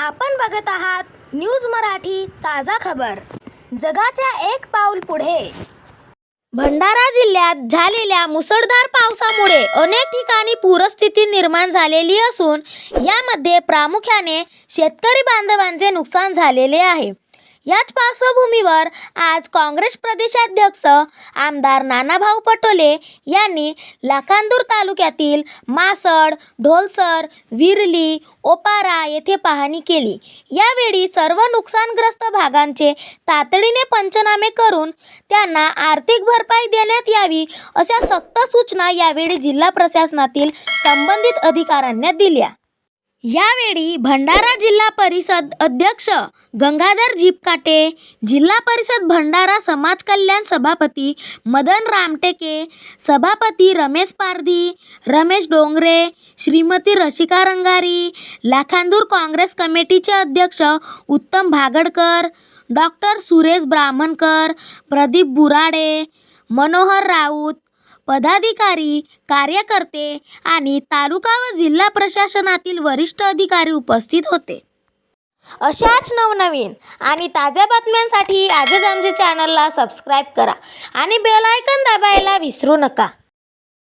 आपण बघत आहात न्यूज मराठी ताजा खबर. जगाच्या एक पाऊल पुढे. भंडारा जिल्ह्यात झालेल्या मुसळधार पावसामुळे अनेक ठिकाणी पूरस्थिती निर्माण झालेली असून यामध्ये प्रामुख्याने शेतकरी बांधवांचे नुकसान झालेले आहे. याच पार्श्वभूमीवर आज काँग्रेस प्रदेशाध्यक्ष आमदार नानाभाऊ पटोले यांनी लाखांदूर तालुक्यातील मासड ढोलसर विरली ओपारा येथे पाहणी केली. यावेळी सर्व नुकसानग्रस्त भागांचे तातडीने पंचनामे करून त्यांना आर्थिक भरपाई देण्यात यावी अशा सक्त सूचना यावेळी जिल्हा प्रशासनातील संबंधित अधिकाऱ्यांना दिल्या. यावेळी भंडारा जिल्हा परिषद अध्यक्ष गंगाधर जीपकाटे जिल्हा परिषद भंडारा समाज कल्याण सभापती मदन रामटेके सभापती रमेश पारधी रमेश डोंगरे श्रीमती रशिका रंगारी लाखांदूर काँग्रेस कमिटीचे अध्यक्ष उत्तम भागडकर डॉक्टर सुरेश ब्राह्मणकर प्रदीप बुराडे मनोहर राऊत पदाधिकारी कार्यकर्ते आणि तालुका व जिल्हा प्रशासनातील वरिष्ठ अधिकारी उपस्थित होते. अशाच नवनवीन आणि ताज्या बातम्यांसाठी आजच आमच्या चॅनलला सबस्क्राईब करा आणि बेल आयकन दाबायला विसरू नका.